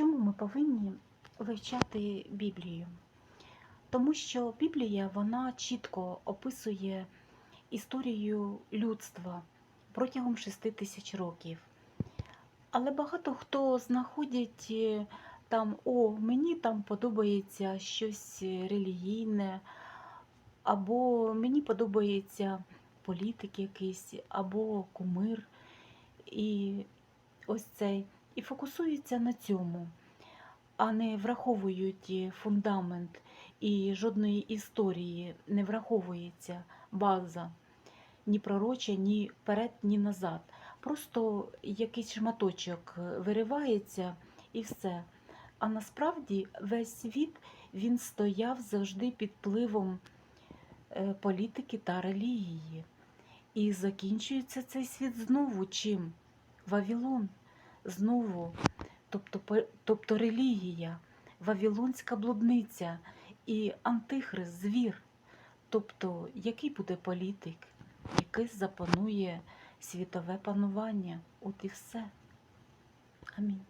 Чому ми повинні вивчати Біблію? Тому що Біблія вона чітко описує історію людства протягом шести тисяч років. Але багато хто знаходять е, там, о, мені там подобається щось релігійне, або мені подобається політик якийсь, або кумир. І ось цей. І фокусуються на цьому, а не враховують фундамент і жодної історії не враховується база ні пророча, ні вперед, ні назад. Просто якийсь шматочок виривається і все. А насправді весь світ він стояв завжди під впливом е, політики та релігії. І закінчується цей світ знову чим? Вавилон. Знову, тобто, тобто релігія, вавилонська блудниця і антихрист, звір. Тобто, який буде політик, який запанує світове панування. От і все. Амінь.